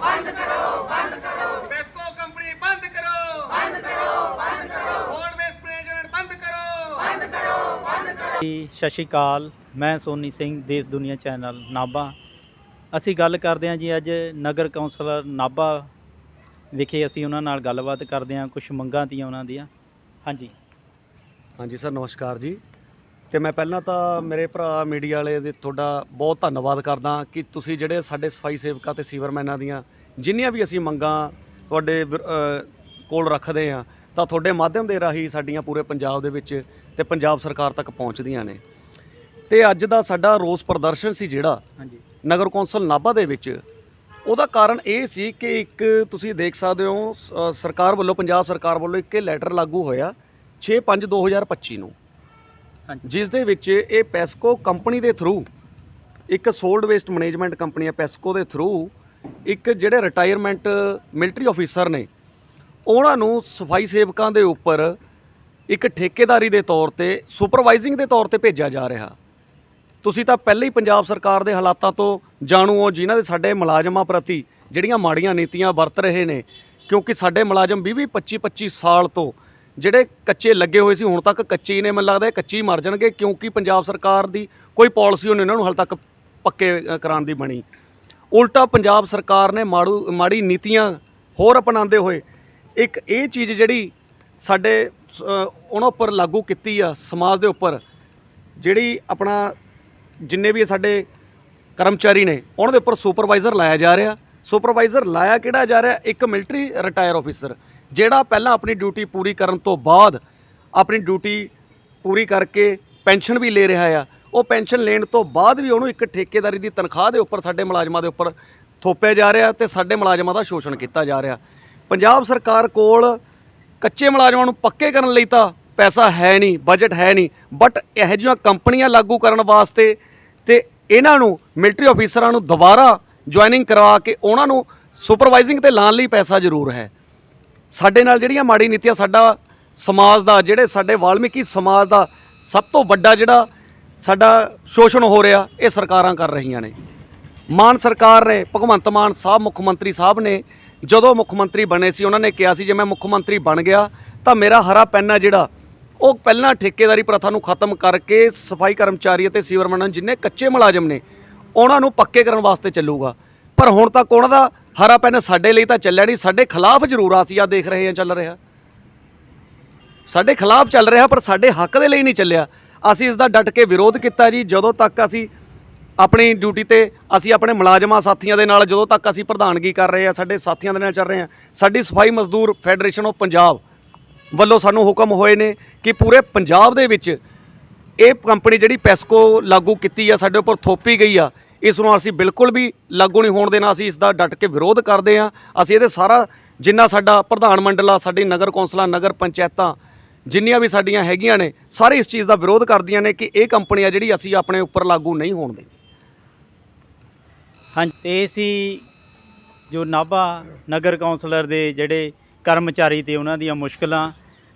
ਬੰਦ ਕਰੋ ਬੰਦ ਕਰੋ। ਬੰਦ ਕਰੋ। ਪੈਸਕੋ ਕੰਪਨੀ ਬੰਦ ਕਰੋ। ਬੰਦ ਕਰੋ। ਬੰਦ ਕਰੋ ਸੋਲਡ ਵੇਸਟ ਮੈਨੇਜਮੈਂਟ ਬੰਦ ਕਰੋ। ਜੀ ਸਤਿ ਸ਼੍ਰੀ ਅਕਾਲ। ਮੈਂ ਸੋਨੀ ਸਿੰਘ ਦੇਸ਼ ਦੁਨੀਆ ਚੈਨਲ ਨਾਭਾ। ਅਸੀਂ ਗੱਲ ਕਰਦੇ ਹਾਂ ਜੀ ਅੱਜ ਨਗਰ ਕੌਂਸਲਰ ਨਾਭਾ ਵਿਖੇ ਅਸੀਂ ਉਹਨਾਂ ਨਾਲ ਗੱਲਬਾਤ ਕਰਦੇ ਹਾਂ ਕੁਝ ਮੰਗਾਂ ਤੀਆਂ ਉਹਨਾਂ ਦੀਆਂ। ਹਾਂਜੀ। ਹਾਂਜੀ ਸਰ ਨਮਸਕਾਰ ਜੀ। ਤੇ ਮੈਂ ਪਹਿਲਾਂ ਤਾਂ ਮੇਰੇ ਭਰਾ ਮੀਡੀਆ ਵਾਲੇ ਦੇ ਤੁਹਾਡਾ ਬਹੁਤ ਧੰਨਵਾਦ ਕਰਦਾ ਕਿ ਤੁਸੀਂ ਜਿਹੜੇ ਸਾਡੇ ਸਫ਼ਾਈ ਸੇਵਕਾਂ ਤੇ ਸੀਵਰਮੈਨਾਂ ਦੀਆਂ ਜਿੰਨੀਆਂ ਵੀ ਅਸੀਂ ਮੰਗਾਂ ਤੁਹਾਡੇ ਕੋਲ ਰੱਖਦੇ ਆ ਤਾਂ ਤੁਹਾਡੇ ਮਾਧਿਅਮ ਦੇ ਰਾਹੀਂ ਸਾਡੀਆਂ ਪੂਰੇ ਪੰਜਾਬ ਦੇ ਵਿੱਚ ਤੇ ਪੰਜਾਬ ਸਰਕਾਰ ਤੱਕ ਪਹੁੰਚਦੀਆਂ ਨੇ। ਤੇ ਅੱਜ ਦਾ ਸਾਡਾ ਰੋਸ ਪ੍ਰਦਰਸ਼ਨ ਸੀ ਜਿਹੜਾ ਹਾਂਜੀ। ਨਗਰ ਕੌਂਸਲ ਨਾਭਾ ਦੇ ਵਿੱਚ ਉਹਦਾ ਕਾਰਨ ਇਹ ਸੀ ਕਿ ਇੱਕ ਤੁਸੀਂ ਦੇਖ ਸਕਦੇ ਹੋ ਸਰਕਾਰ ਵੱਲੋਂ ਪੰਜਾਬ ਸਰਕਾਰ ਵੱਲੋਂ ਇੱਕ ਲੈਟਰ ਲਾਗੂ ਹੋਇਆ 6/5/2025 ਨੂੰ। ਜਿਸ ਦੇ ਵਿੱਚ ਇਹ ਪੈਸਕੋ ਕੰਪਨੀ ਦੇ ਥਰੂ, ਇੱਕ ਸੋਲਡ ਵੇਸਟ ਮੈਨੇਜਮੈਂਟ ਕੰਪਨੀ ਹੈ ਪੈਸਕੋ ਦੇ ਥਰੂ, ਇੱਕ ਜਿਹੜੇ ਰਿਟਾਇਰਮੈਂਟ ਮਿਲਟਰੀ ਆਫੀਸਰ ਨੇ, ਉਹਨਾਂ ਨੂੰ ਸਫ਼ਾਈ ਸੇਵਕਾਂ ਦੇ ਉੱਪਰ ਇੱਕ ਠੇਕੇਦਾਰੀ ਦੇ ਤੌਰ ਤੇ ਸੁਪਰਵਾਈਜ਼ਿੰਗ ਦੇ ਤੌਰ ਤੇ ਭੇਜਿਆ ਜਾ ਰਿਹਾ। ਤੁਸੀਂ ਤਾਂ ਪਹਿਲਾਂ ਹੀ ਪੰਜਾਬ ਸਰਕਾਰ ਦੇ ਹਾਲਾਤਾਂ ਤੋਂ ਜਾਣੂ ਹੋ, ਜਿਨ੍ਹਾਂ ਦੇ ਸਾਡੇ ਮੁਲਾਜ਼ਮਾਂ ਪ੍ਰਤੀ ਜਿਹੜੀਆਂ ਮਾੜੀਆਂ ਨੀਤੀਆਂ ਵਰਤ ਰਹੇ ਨੇ, ਕਿਉਂਕਿ ਸਾਡੇ ਮੁਲਾਜ਼ਮ 20 20 25 25 ਸਾਲ ਤੋਂ ਜਿਹੜੇ ਕੱਚੇ ਲੱਗੇ ਹੋਏ ਸੀ ਹੁਣ ਤੱਕ ਕੱਚੇ ਹੀ ਨੇ ਮੈਨੂੰ ਲੱਗਦਾ ਇਹ ਕੱਚੇ ਹੀ ਮਰ ਜਾਣਗੇ ਕਿਉਂਕਿ ਪੰਜਾਬ ਸਰਕਾਰ ਦੀ ਕੋਈ ਪਾਲਿਸੀ ਉਹਨੇ ਉਹਨਾਂ ਨੂੰ ਹਾਲੇ ਤੱਕ ਪੱਕੇ ਅ, ਕਰਾਉਣ ਦੀ ਬਣੀ। ਉਲਟਾ ਪੰਜਾਬ ਸਰਕਾਰ ਨੇ ਮਾੜੂ ਮਾੜੀ ਨੀਤੀਆਂ ਹੋਰ ਅਪਣਾਉਂਦੇ ਹੋਏ ਇੱਕ ਇਹ ਚੀਜ਼ ਜਿਹੜੀ ਸਾਡੇ ਅ, ਉਹਨਾਂ ਉੱਪਰ ਲਾਗੂ ਕੀਤੀ ਆ ਸਮਾਜ ਦੇ ਉੱਪਰ ਜਿਹੜੀ ਆਪਣਾ ਜਿੰਨੇ ਵੀ ਸਾਡੇ ਕਰਮਚਾਰੀ ਨੇ ਉਹਨਾਂ ਦੇ ਉੱਪਰ ਸੁਪਰਵਾਈਜ਼ਰ ਲਾਇਆ ਜਾ ਰਿਹਾ। ਸੁਪਰਵਾਈਜ਼ਰ ਲਾਇਆ ਕਿਹੜਾ ਜਾ ਰਿਹਾ? ਇੱਕ ਮਿਲਟਰੀ ਰਿਟਾਇਰ ਆਫੀਸਰ। ਜਿਹੜਾ ਪਹਿਲਾਂ ਆਪਣੀ ਡਿਊਟੀ ਪੂਰੀ ਕਰਨ ਤੋਂ ਬਾਅਦ ਆਪਣੀ ਡਿਊਟੀ ਪੂਰੀ ਕਰਕੇ ਪੈਨਸ਼ਨ ਵੀ ਲੈ ਰਿਹਾ ਆ, ਉਹ ਪੈਨਸ਼ਨ ਲੈਣ ਤੋਂ ਬਾਅਦ ਵੀ ਉਹਨੂੰ ਇੱਕ ਠੇਕੇਦਾਰੀ ਦੀ ਤਨਖਾਹ ਦੇ ਉੱਪਰ ਸਾਡੇ ਮੁਲਾਜ਼ਮਾਂ ਦੇ ਉੱਪਰ ਥੋਪਿਆ ਜਾ ਰਿਹਾ ਤੇ ਸਾਡੇ ਮੁਲਾਜ਼ਮਾਂ ਦਾ ਸ਼ੋਸ਼ਣ ਕੀਤਾ ਜਾ ਰਿਹਾ। ਪੰਜਾਬ ਸਰਕਾਰ ਕੋਲ ਕੱਚੇ ਮੁਲਾਜ਼ਮਾਂ ਨੂੰ ਪੱਕੇ ਕਰਨ ਲਈ ਤਾਂ ਪੈਸਾ ਹੈ ਨਹੀਂ ਬਜਟ ਹੈ ਨਹੀਂ ਬਟ ਇਹੋ ਜਿਹੀਆਂ ਕੰਪਨੀਆਂ ਲਾਗੂ ਕਰਨ ਵਾਸਤੇ ਤੇ ਇਹਨਾਂ ਨੂੰ ਮਿਲਟਰੀ ਆਫੀਸਰਾਂ ਨੂੰ ਦੁਬਾਰਾ ਜੁਆਇਨਿੰਗ ਕਰਵਾ ਕੇ ਉਹਨਾਂ ਨੂੰ ਸੁਪਰਵਾਈਜ਼ਿੰਗ ਤੇ ਲਾਉਣ ਲਈ ਪੈਸਾ ਜ਼ਰੂਰ ਹੈ। ਸਾਡੇ ਨਾਲ ਜਿਹੜੀਆਂ ਮਾੜੀ ਨੀਤੀਆਂ ਸਾਡਾ ਸਮਾਜ ਦਾ, ਜਿਹੜੇ ਸਾਡੇ ਵਾਲਮੀਕੀ ਸਮਾਜ ਦਾ ਸਭ ਤੋਂ ਵੱਡਾ ਜਿਹੜਾ ਸਾਡਾ ਸ਼ੋਸ਼ਣ ਹੋ ਰਿਹਾ, ਇਹ ਸਰਕਾਰਾਂ ਕਰ ਰਹੀਆਂ ਨੇ। ਮਾਨ ਸਰਕਾਰ ਨੇ, ਭਗਵੰਤ ਮਾਨ ਸਾਹਿਬ, ਮੁੱਖ ਮੰਤਰੀ ਸਾਹਿਬ ਨੇ ਜਦੋਂ ਮੁੱਖ ਮੰਤਰੀ ਬਣੇ ਸੀ, ਉਹਨਾਂ ਨੇ ਕਿਹਾ ਸੀ, ਜੇ ਮੈਂ ਮੁੱਖ ਮੰਤਰੀ ਬਣ ਗਿਆ, ਤਾਂ ਮੇਰਾ ਹਰਾ ਪੈਨ ਹੈ ਜਿਹੜਾ, ਉਹ ਪਹਿਲਾਂ ਠੇਕੇਦਾਰੀ ਪ੍ਰਥਾ ਨੂੰ ਖਤਮ ਕਰਕੇ ਸਫ਼ਾਈ ਕਰਮਚਾਰੀ ਅਤੇ ਸੀਵਰਮੈਨ ਜਿੰਨੇ ਕੱਚੇ ਮੁਲਾਜ਼ਮ ਨੇ, ਉਹਨਾਂ ਨੂੰ ਪੱਕੇ ਕਰਨ ਵਾਸਤੇ ਚੱਲੂਗਾ। ਪਰ ਹੁਣ ਤੱਕ ਉਹਨਾਂ ਦਾ ਹਰਾ ਪੈਨ ਸਾਡੇ ਲਈ ਤਾਂ ਚੱਲਿਆ ਨਹੀਂ, ਸਾਡੇ ਖਿਲਾਫ ਜ਼ਰੂਰ ਆ ਅਸੀਂ ਆ ਦੇਖ ਰਹੇ ਹਾਂ, ਚੱਲ ਰਿਹਾ। ਸਾਡੇ ਖਿਲਾਫ ਚੱਲ ਰਿਹਾ, ਪਰ ਸਾਡੇ ਹੱਕ ਦੇ ਲਈ ਨਹੀਂ ਚੱਲਿਆ। ਅਸੀਂ ਇਸ ਦਾ ਡਟ ਕੇ ਵਿਰੋਧ ਕੀਤਾ ਜੀ, ਜਦੋਂ ਤੱਕ ਅਸੀਂ ਆਪਣੀ ਡਿਊਟੀ ਤੇ, ਅਸੀਂ ਆਪਣੇ ਮੁਲਾਜ਼ਮਾਂ ਸਾਥੀਆਂ ਦੇ ਨਾਲ, ਜਦੋਂ ਤੱਕ ਅਸੀਂ ਪ੍ਰਧਾਨਗੀ ਕਰ ਰਹੇ ਆ ਸਾਡੇ ਸਾਥੀਆਂ ਦੇ ਨਾਲ ਚੱਲ ਰਹੇ ਆ ਸਾਡੀ ਸਫ਼ਾਈ ਮਜ਼ਦੂਰ ਫੈਡਰੇਸ਼ਨ ਆਫ ਪੰਜਾਬ ਵੱਲੋਂ ਸਾਨੂੰ ਹੁਕਮ ਹੋਏ ਨੇ ਕਿ ਪੂਰੇ ਪੰਜਾਬ ਦੇ ਵਿੱਚ ਇਹ ਕੰਪਨੀ ਜਿਹੜੀ ਪੈਸਕੋ ਲਾਗੂ ਕੀਤੀ ਆ, ਸਾਡੇ ਉੱਪਰ ਥੋਪੀ ਗਈ ਆ ਇਸ ਨੂੰ ਅਸੀਂ ਬਿਲਕੁਲ ਵੀ ਲਾਗੂ ਨਹੀਂ ਹੋਣ ਦੇਣਾ, ਅਸੀਂ ਇਸ ਦਾ ਡਟ ਕੇ ਵਿਰੋਧ ਕਰਦੇ ਹਾਂ। ਅਸੀਂ ਇਹਦੇ ਸਾਰਾ ਜਿੰਨਾ ਸਾਡਾ ਪ੍ਰਧਾਨ ਮੰਡਲ ਆ, ਸਾਡੀ ਨਗਰ ਕੌਂਸਲਾਂ, ਨਗਰ ਪੰਚਾਇਤਾਂ, ਜਿੰਨੀਆਂ ਵੀ ਸਾਡੀਆਂ ਹੈਗੀਆਂ ਨੇ, ਸਾਰੇ ਇਸ ਚੀਜ਼ ਦਾ ਵਿਰੋਧ ਕਰਦੀਆਂ ਨੇ ਕਿ ਇਹ ਕੰਪਨੀ ਆ ਜਿਹੜੀ ਅਸੀਂ ਆਪਣੇ ਉੱਪਰ ਲਾਗੂ ਨਹੀਂ ਹੋਣ ਦੇ ਹਾਂ ਤੇ ਇਹ ਸੀ ਜੋ ਨਾਭਾ ਨਗਰ ਕੌਂਸਲਰ ਦੇ ਜਿਹੜੇ ਕਰਮਚਾਰੀ ਤੇ ਉਹਨਾਂ ਦੀਆਂ ਮੁਸ਼ਕਲਾਂ।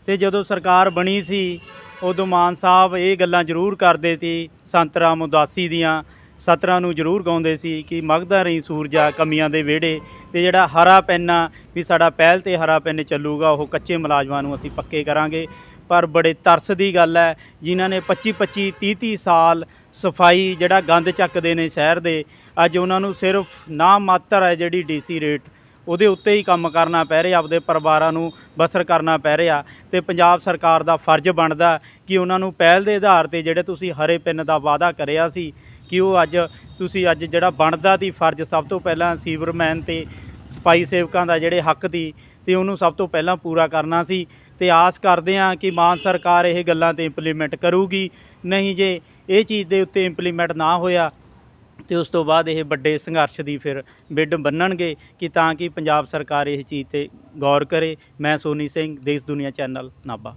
ਤੇ ਜਦੋਂ ਸਰਕਾਰ ਬਣੀ ਸੀ, ਉਦੋਂ ਮਾਨ ਸਾਹਿਬ ਇਹ ਗੱਲਾਂ ਜ਼ਰੂਰ ਕਰਦੇ ਸੀ, ਸੰਤ ਰਾਮ ਉਦਾਸੀ ਦੀਆਂ ਸਤਰਾਂ ਨੂੰ ਜ਼ਰੂਰ ਗਾਉਂਦੇ ਸੀ ਕਿ ਮਗਦਾ ਰਹੀ ਸੂਰਜਾ ਕਮੀਆਂ ਦੇ ਵਿਹੜੇ ਤੇ ਜਿਹੜਾ ਹਰਾ ਪੈਨਾ ਵੀ ਸਾਡਾ ਪਹਿਲ ਤੇ ਹਰਾ ਪੈਨ ਚੱਲੂਗਾ, ਉਹ ਕੱਚੇ ਮੁਲਾਜ਼ਮਾਂ ਨੂੰ ਅਸੀਂ ਪੱਕੇ ਕਰਾਂਗੇ। ਪਰ ਬੜੇ ਤਰਸ ਦੀ ਗੱਲ ਹੈ, ਜਿਨ੍ਹਾਂ ਨੇ 25 25 30 30 ਸਾਲ ਸਫ਼ਾਈ ਜਿਹੜਾ ਗੰਦ ਚੱਕਦੇ ਨੇ ਸ਼ਹਿਰ ਦੇ, ਅੱਜ ਉਹਨਾਂ ਨੂੰ ਸਿਰਫ ਨਾ ਮਾਤਰ ਹੈ ਜਿਹੜੀ ਡੀਸੀ ਰੇਟ, ਉਹਦੇ ਉੱਤੇ ਹੀ ਕੰਮ ਕਰਨਾ ਪੈ ਰਿਹਾ, ਆਪਦੇ ਪਰਿਵਾਰਾਂ ਨੂੰ ਬਸਰ ਕਰਨਾ ਪੈ ਰਿਹਾ ਤੇ ਪੰਜਾਬ ਸਰਕਾਰ ਦਾ ਫਰਜ਼ ਬਣਦਾ ਕਿ ਉਹਨਾਂ ਨੂੰ ਪਹਿਲ ਦੇ ਆਧਾਰ ਤੇ ਜਿਹੜੇ ਤੁਸੀਂ ਹਰੇ ਪਿੰਨ ਦਾ ਵਾਅਦਾ ਕਰਿਆ ਸੀ ਕਿ ਉਹ ਅੱਜ ਤੁਸੀਂ ਅੱਜ ਜਿਹੜਾ ਬਣਦਾ ਦੀ ਫਰਜ਼ ਸਭ ਤੋਂ ਪਹਿਲਾਂ ਸੀਵਰਮੈਨ ਤੇ ਸਫ਼ਾਈ ਸੇਵਕਾਂ ਦਾ ਜਿਹੜੇ ਹੱਕ ਦੀ ਤੇ ਉਹਨੂੰ ਸਭ ਤੋਂ ਪਹਿਲਾਂ ਪੂਰਾ ਕਰਨਾ ਸੀ ਤੇ ਆਸ ਕਰਦੇ ਹਾਂ ਕਿ ਮਾਨ ਸਰਕਾਰ ਇਹ ਗੱਲਾਂ ਤੇ ਇੰਪਲੀਮੈਂਟ ਕਰੂਗੀ। ਨਹੀਂ ਜੇ ਇਹ ਚੀਜ਼ ਦੇ ਉੱਤੇ ਇੰਪਲੀਮੈਂਟ ਨਾ ਹੋਇਆ ਤੇ ਉਸ ਤੋਂ ਬਾਅਦ ਇਹ ਵੱਡੇ ਸੰਘਰਸ਼ ਦੀ ਫਿਰ ਬਿੱਡ ਬੰਨਣਗੇ ਕਿ ਤਾਂ ਕਿ ਪੰਜਾਬ ਸਰਕਾਰ ਇਹ ਚੀਜ਼ ਤੇ ਗੌਰ ਕਰੇ। ਮੈਂ ਸੋਨੀ ਸਿੰਘ, ਦੇਸ਼ ਦੁਨੀਆ ਚੈਨਲ, ਨਾਭਾ।